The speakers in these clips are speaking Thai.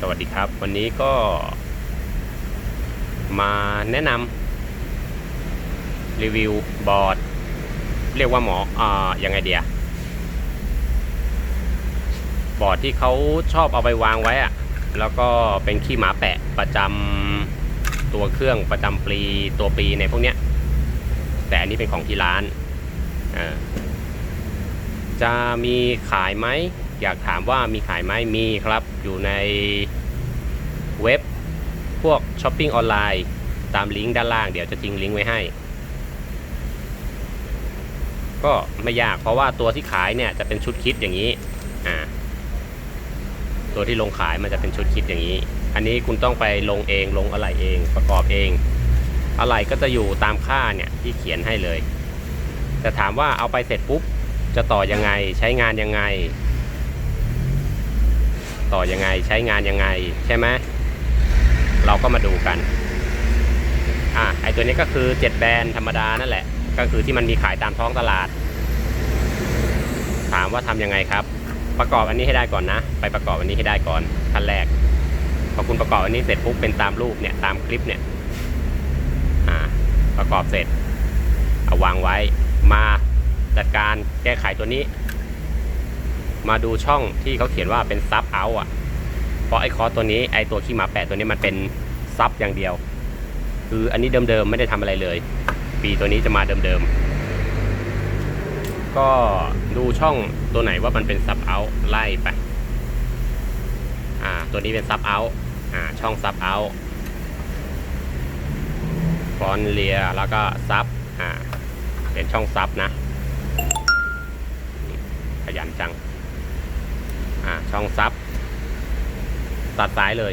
สวัสดีครับ วันนี้ก็มาแนะนำรีวิวบอร์ด เรียกว่าหมออ่ายังไงเดียบอร์ดที่เขาชอบเอาไปวางไว้อะแล้วก็เป็นขี้หมาแปะประจำตัวเครื่องประจำปีตัวปีในพวกเนี้ย แต่อันนี้เป็นของที่ร้านอ่าจะมีขายไหม อยากถามว่ามีขายไหมมีครับ อยู่ในเว็บพวกช้อปปิ้งออนไลน์ตามลิงก์ด้านล่างเดี๋ยวจะทิ้งลิงก์ไว้ให้ ก็ไม่ยากเพราะว่าตัวที่ขายเนี่ยจะเป็นชุดคิดอย่างนี้อ่าตัวที่ลงขายมันจะเป็นชุดคิดอย่างนี้ อันนี้คุณต้องไปลงเองลงอะไรเองประกอบเอง อะไรก็จะอยู่ตามค่าเนี่ยที่เขียนให้เลย แต่ถามว่าเอาไปเสร็จปุ๊บจะต่อยังไงใช้งานยังไง ต่อยังไงใช้งานยังไงใช่ไหมเราก็มาดูกันอะไอตัวนี้ก็คือ7แบรนด์ธรรมดานั่นแหละ ก็คือที่มันมีขายตามท้องตลาด ถามว่าทำยังไงครับ ประกอบอันนี้ให้ได้ก่อนนะ ไปประกอบอันนี้ให้ได้ก่อนขั้นแรกพอคุณประกอบอันนี้เสร็จปุ๊บเป็นตามรูปเนี่ยตามคลิปเนี่ยอ่าประกอบเสร็จ เอาวางไว้มาจัดการแก้ไขตัวนี้ มาดูช่องที่เขาเขียนว่าเป็นซับเอาอะ เพราะไอ้คอร์ตัวนี้ไอ้ตัวขี้หมาแปะตัวนี้มันเป็นซับอย่างเดียว คืออันนี้เดิมๆไม่ได้ทำอะไรเลย ปีตัวนี้จะมาเดิมๆ ก็ดูช่องตัวไหนว่ามันเป็นซับเอาไล่ไป อ่า ตัวนี้เป็นซับเอาอ่า ช่องซับเอาฟอนเลียแล้วก็ซับอ่า เป็นช่องซับนะ ขยันจัง อ่าช่องซับตัดสายเลย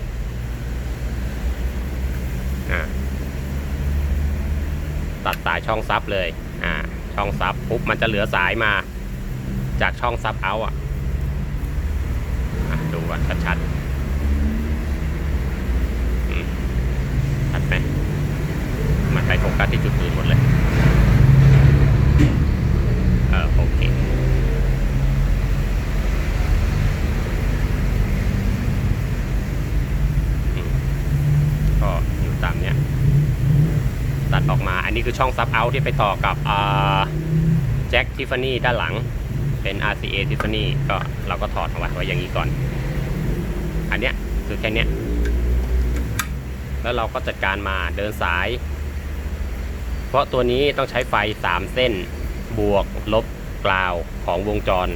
อ่าตัดสายช่องซับเลยอ่าช่องซับปุ๊บมันจะเหลือสายมา จากช่องซับเอาอะดูก่อนชัดๆอืมชัดไหมมันไปโฟกัสที่จุดอื่นหมดเลย เออโอเค อืมก็อยู่ตามเนี้ย ตัดออกมา อันนี้คือ ช่องซับเอาที่ไปต่อกับแจ็คทิฟฟานี่ด้านหลังเป็น RCA ทิฟฟานีก็เราก็ถอดออกมาไว้อย่างนี้ก่อน อันเนี้ยคือแค่เนี้ย แล้วเราก็จัดการมาเดินสาย เพราะตัวนี้ต้องใช้ไฟ 3 เส้น บวกลบกลาวของวงจร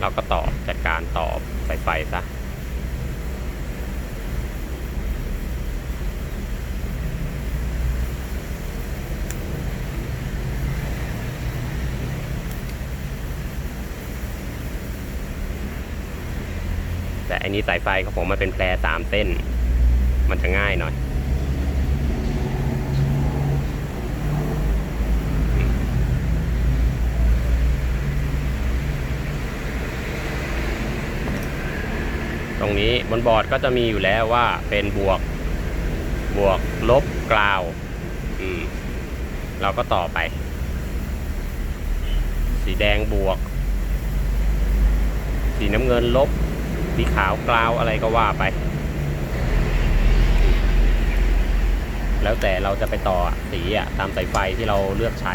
เราก็ต่อจัดการต่อสายไฟซะ แต่อันนี้สายไฟของผมมันเป็นแพรสามเส้น มันจะง่ายหน่อย ตรงนี้บนบอร์ดก็จะมีอยู่แล้วว่าเป็นบวกบวกลบกลาวเราก็ต่อไป สีแดงบวก สีน้ำเงินลบ สีขาวกลาวอะไรก็ว่าไป แล้วแต่เราจะไปต่อสีอะตามสายไฟที่เราเลือกใช้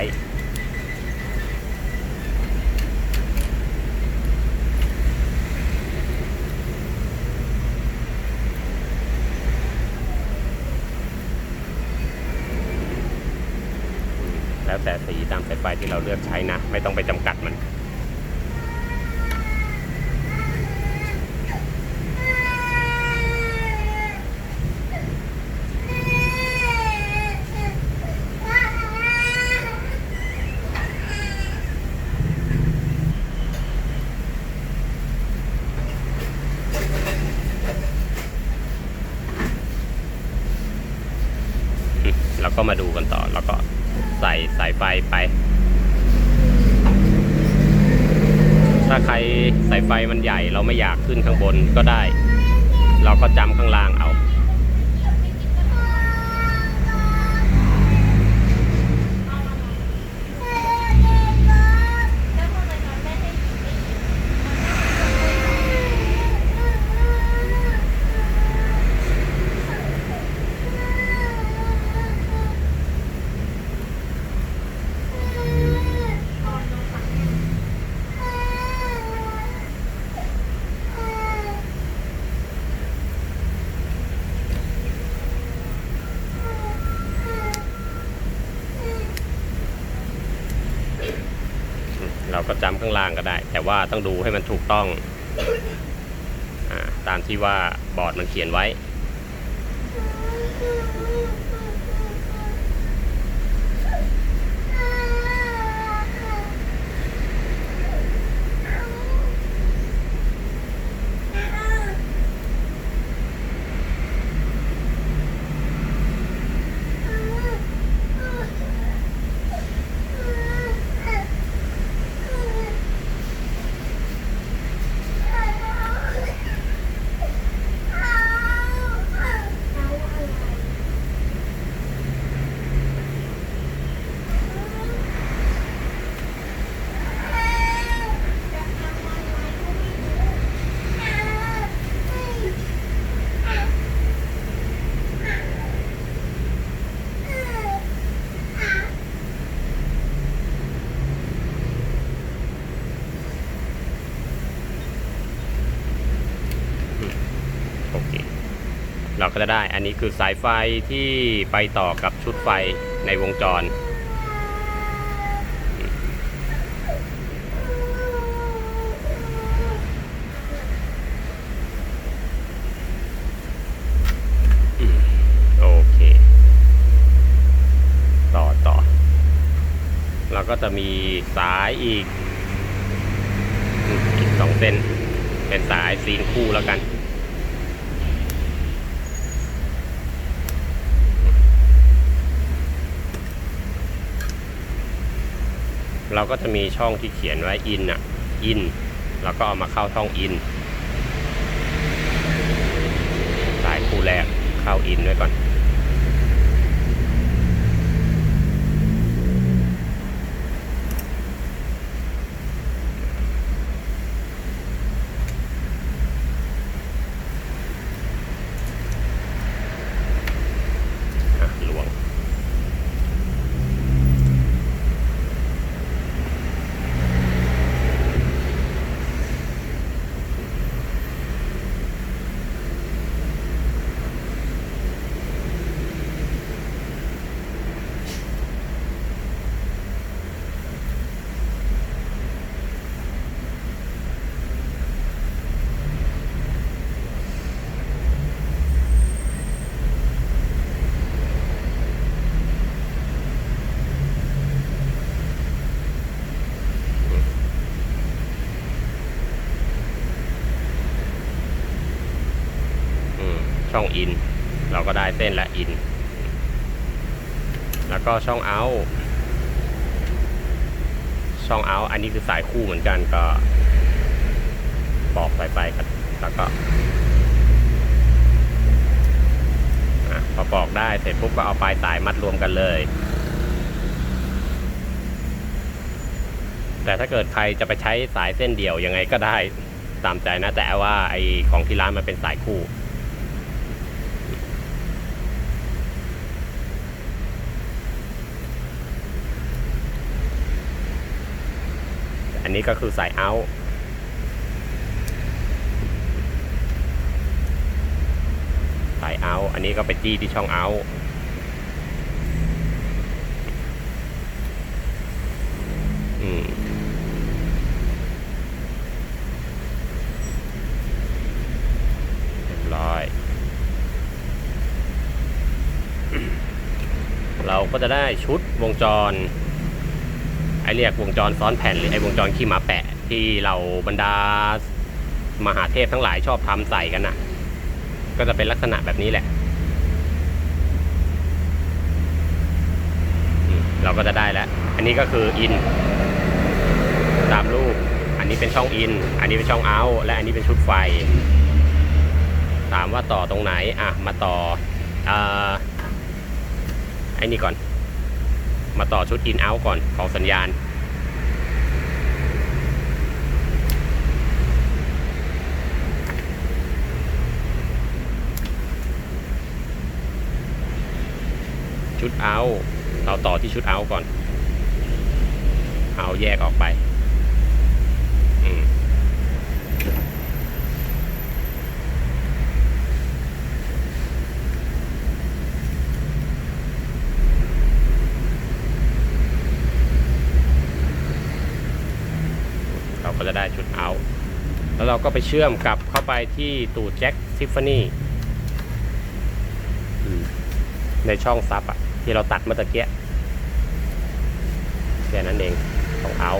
แล้วแต่สีตามสายไฟที่เราเลือกใช้นะ ไม่ต้องไปจำกัดมัน เราก็มาดูกันต่อ แล้วก็ใส่สายไฟไป ถ้าใครสายไฟมันใหญ่เราไม่อยากขึ้นข้างบนก็ได้ เราก็จำข้างล่างเอา ปราก็จำข้างล่างก็ได้ แต่ว่าต้องดูให้มันถูกต้องอตามที่ว่าบอร์ดมันเขียนไว้ โอเค ราก็จะได้ อันนี้คือสายไฟที่ไปต่อกับชุดไฟในวงจร โอเค ต่อต่อ เราก็จะมีสายอีกอีกสองเส้น เป็นสายซีนคู่แล้วกัน เราก็จะมีช่องที่เขียนไว้ in อะ in แล้วก็เอามาเข้าช่อง in สายคู่แรกเข้า in ไว้ก่อน อะหลวง อืม ช่องอิน เราก็ได้เส้นและอิน แล้วก็ช่องเอาช่องเอาอันนี้คือสายคู่เหมือนกันก็ปอกสายไฟกันแล้วก็พอปอกได้เสร็จปุ๊บก็เอาปลายสายมัดรวมกันเลย แต่ถ้าเกิดใครจะไปใช้สายเส้นเดียวยังไงก็ได้ตามใจนะแต่ว่าไอของที่ร้านมันเป็นสายคู่ อันนี้ก็คือสายเอาท์สายเอาท์อันนี้ก็ไปจี้ที่ช่องเอาท์อืมเรียบร้อยเราก็จะได้ชุดวงจร ไอเรียกวงจรซ้อนแผ่นหรือไอวงจรขี้หมาแปะ ที่เราบรรดามหาเทพทั้งหลายชอบทำใส่กันนะก็จะเป็นลักษณะแบบนี้แหละ เราก็จะได้แล้ว อันนี้ก็คืออิน ตามรูป อันนี้เป็นช่องอิน อันนี้เป็นช่องเอาท์และอันนี้เป็นชุดไฟ ถามว่าต่อตรงไหน อะ มาต่ออ่าไอ้นี่ก่อน มาต่อชุดอินเอาท์ก่อนของสัญญาณ ชุดเอาเราต่อที่ชุดเอาท์ก่อน เอาแยกออกไป อืม เราก็จะได้ชุดเอาแล้ว เราก็ไปเชื่อมกลับเข้าไปที่ตูดแจ็คทิฟฟานี่ในช่องซับอะที่เราตัดเมื่อตะเกียแค่นั้นเองของเอา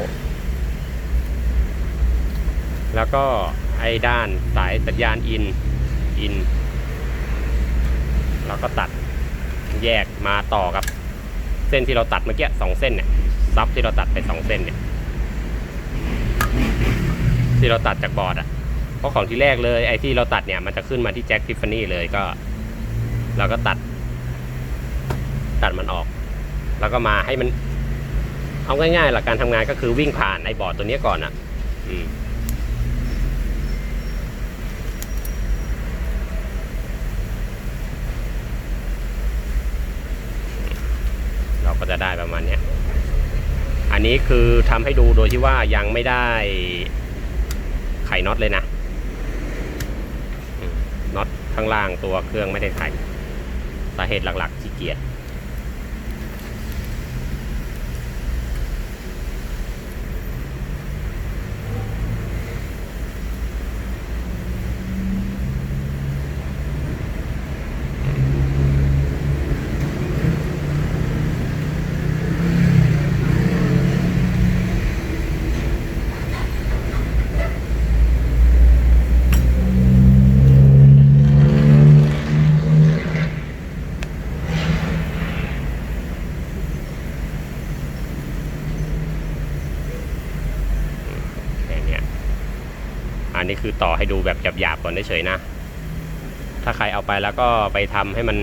แล้วก็ไอ้ด้านสายสัญญาณอินอิน เราก็ตัดแยกมาต่อกับ เส้นที่เราตัดเมื่อกี้สองเส้นเนี่ยซับที่เราตัดไปสองเส้นเนี่ย ที่เราตัดจากบอร์ดอะเพราะของที่แรกเลยไอ้ที่เราตัดเนี่ยมันจะขึ้นมาที่แจ็คทิฟฟานี่เลยก็ เราก็ตัด ตัดมันออก แล้วก็มาให้มัน เอาง่ายๆหลักการทำงานก็คือวิ่งผ่านไอ้บอร์ดตัวนี้ก่อนอะอืมเราก็จะได้ประมาณเนี้ยอันนี้คือทำให้ดูโดยที่ว่ายังไม่ได้ ไขน็อตเลยนะน็อตข้างล่างตัวเครื่องไม่ได้ไขสาเหตุหลักๆขี้เกียจ ต่อให้ดูแบบหยาบๆก่อนเฉยๆนะ ถ้าใครเอาไปแล้วก็ไปทำให้มัน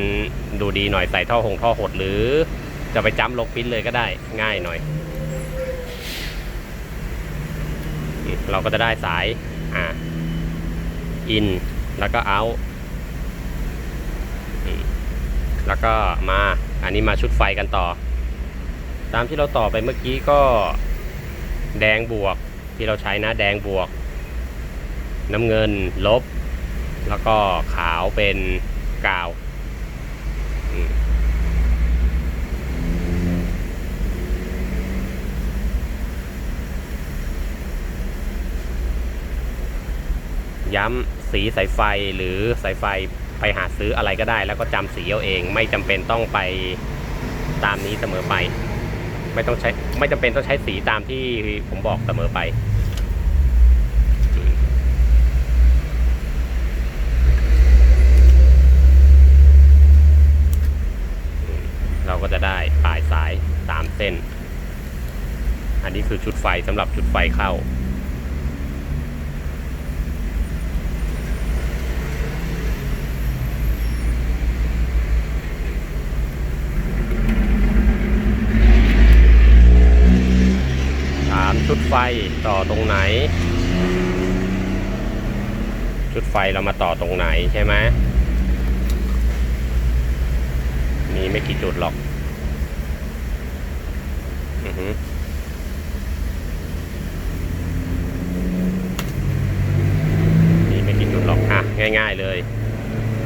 ดูดีหน่อยใส่ท่อหงท่อหดหรือจะไปจ้ำลงปิ้นเลยก็ได้ง่ายหน่อย เราก็จะได้สายอ่าอินแล้วก็เอาแล้วก็มาอันนี้มาชุดไฟกันต่อ ตามที่เราต่อไปเมื่อกี้ก็แดงบวกที่เราใช้นะแดงบวก น้ำเงินลบ แล้วก็ขาวเป็นกาว ย้ำสีสายไฟหรือสายไฟไปหาซื้ออะไรก็ได้ แล้วก็จำสีเอาเอง ไม่จำเป็นต้องไปตามนี้เสมอไป ไม่ต้องใช้ไม่จำเป็นต้องใช้สีตามที่ผมบอกเสมอไป เราก็จะได้ปลายสายสามเส้น อันนี้คือชุดไฟสำหรับชุดไฟเข้า ถามชุดไฟต่อตรงไหน ชุดไฟเรามาต่อตรงไหนใช่ไหม มีไม่กี่จุดหรอก อือฮึมีไม่กี่จุดหรอกอะง่าย ๆเลย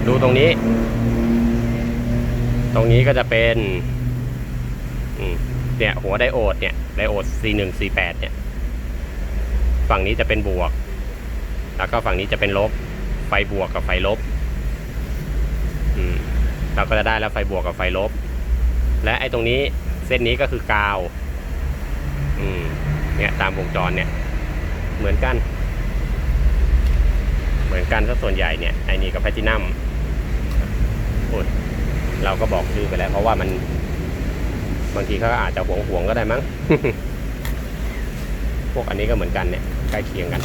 ดูตรงนี้ ตรงนี้ก็จะเป็นเนี่ยหัวไดโอดเนี่ยไดโอด C1 C8 เนี่ย ฝั่งนี้จะเป็นบวก แล้วก็ฝั่งนี้จะเป็นลบ ไฟบวกกับไฟลบ อืม เราก็จะได้แล้วไฟบวกกับไฟลบ และไอ้ตรงนี้เส้นนี้ก็คือกาว อืม เนี่ยตามวงจรเนี่ย เหมือนกัน เหมือนกันซะส่วนใหญ่เนี่ยไอ้นี่กับแพลตินัมอ้ยเราก็บอกชื่อไปแล้ว เพราะว่ามันบางทีเขาอาจจะหวงหวงๆก็ได้มั้ง พวกอันนี้ก็เหมือนกันเนี่ยใกล้เคียงกัน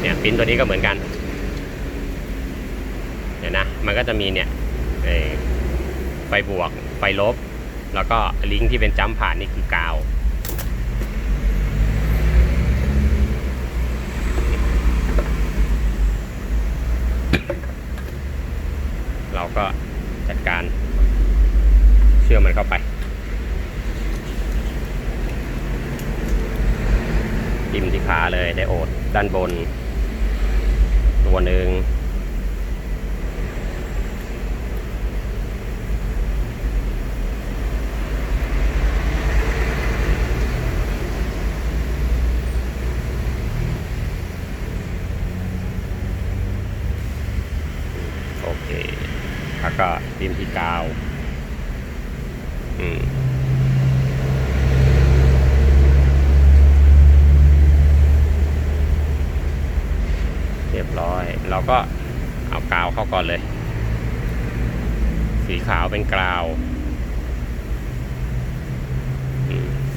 เนี่ยปิ้นตัวนี้ก็เหมือนกัน มันก็จะมีเนี่ยไฟบวก ไฟลบ แล้วก็ลิงก์ที่เป็นจัมผ่านนี่คือกาว เราก็จัดการเชื่อมมันเข้าไป จิ้มที่ขาเลยได้โอดด้านบน ตัวหนึ่ง จิ้มที่กาวอืมเรียบร้อย เราก็เอากาวเข้าก่อนเลย สีขาวเป็นกาว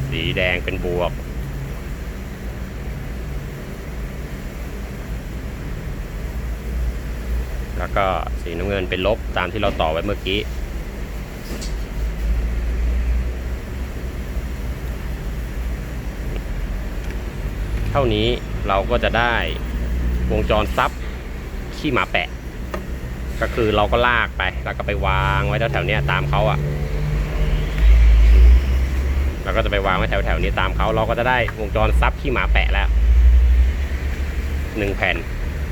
สีแดงเป็นบวก แล้วก็สีน้ำเงินเป็นลบตามที่เราต่อไว้เมื่อกี้ เท่านี้เราก็จะได้วงจรซับขี้หมาแปะ ก็คือเราก็ลากไป แล้วก็ไปวางไว้แถวๆนี้ตามเขาอะ่ะเราก็จะไปวางไว้แถวๆนี้ตามเขาเราก็จะได้วงจรซับขี้หมาแปะแล้วหนึ่งแผ่น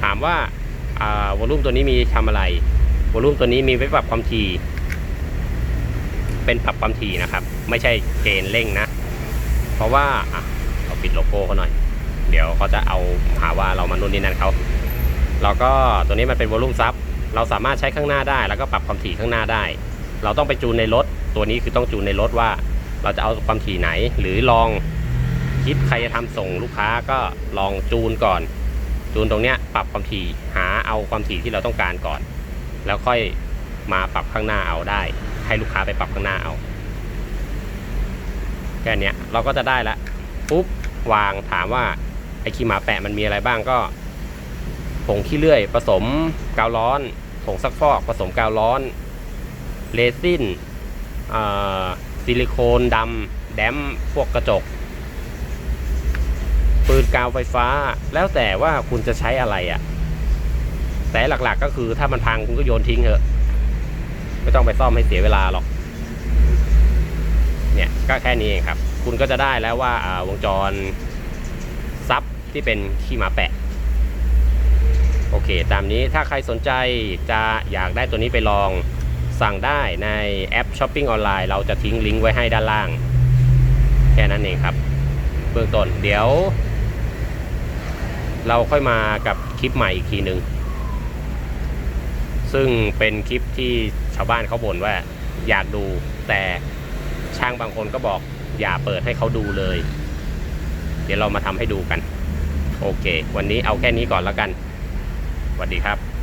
ถามว่า วอลลุ่มตัวนี้มีทำอะไรวอลลุ่มตัวนี้มีไว้ปรับความถี่เป็นปรับความถี่นะครับ ไม่ใช่เกณฑ์เร่งนะ เพราะว่าอะเราปิดโลโก้เขาหน่อย เดี๋ยวเขาจะเอาหาว่าเรามานุ่นนี่นั่นเขาเราก็ตัวนี้มันเป็นวอลลุ่มซับเราสามารถใช้ข้างหน้าได้ แล้วก็ปรับความถี่ข้างหน้าได้ เราต้องไปจูนในรถ ตัวนี้คือต้องจูนในรถว่า เราจะเอาความถี่ไหน หรือลองคิดใครจะทำส่งลูกค้าก็ลองจูนก่อน จูนตรงเนี้ยปรับความถี่หาเอาความถี่ที่เราต้องการก่อน แล้วค่อยมาปรับข้างหน้าเอาได้ ให้ลูกค้าไปปรับข้างหน้าเอาแค่นี้เราก็จะได้ละปุ๊บวางถามว่าไอ้ขี้หมาแปะมันมีอะไรบ้างก็ผงขี้เลื่อย ผสมกาวร้อนผงซักฟอกผสมกาวร้อนเรซินซิลิโคนดำแดมพวกกระจก ปืนกาวไฟฟ้า แล้วแต่ว่าคุณจะใช้อะไรอะ่ะ แต่หลักๆก็คือถ้ามันพังคุณก็โยนทิ้งเถอะ ไม่ต้องไปซ่อมให้เสียเวลาหรอก เนี่ยก็แค่นี้เองครับ คุณก็จะได้แล้วว่าอ่าวงจรซับที่เป็นขี้หมาแปะ โอเค ตามนี้ถ้าใครสนใจจะอยากได้ตัวนี้ไปลองสั่งได้ในแอปช้อปปิ้งออนไลน์เราจะทิ้งลิงก์ไว้ให้ด้านล่าง แค่นั้นเองครับ เบื้องต้นเดี๋ยว เราค่อยมากับคลิปใหม่อีกทีหนึ่งซึ่งเป็นคลิปที่ชาวบ้านเขาบ่นว่าอยากดู แต่ช่างบางคนก็บอกอย่าเปิดให้เขาดูเลย เดี๋ยวเรามาทำให้ดูกัน โอเค วันนี้เอาแค่นี้ก่อนแล้วกันสวัสดีครับ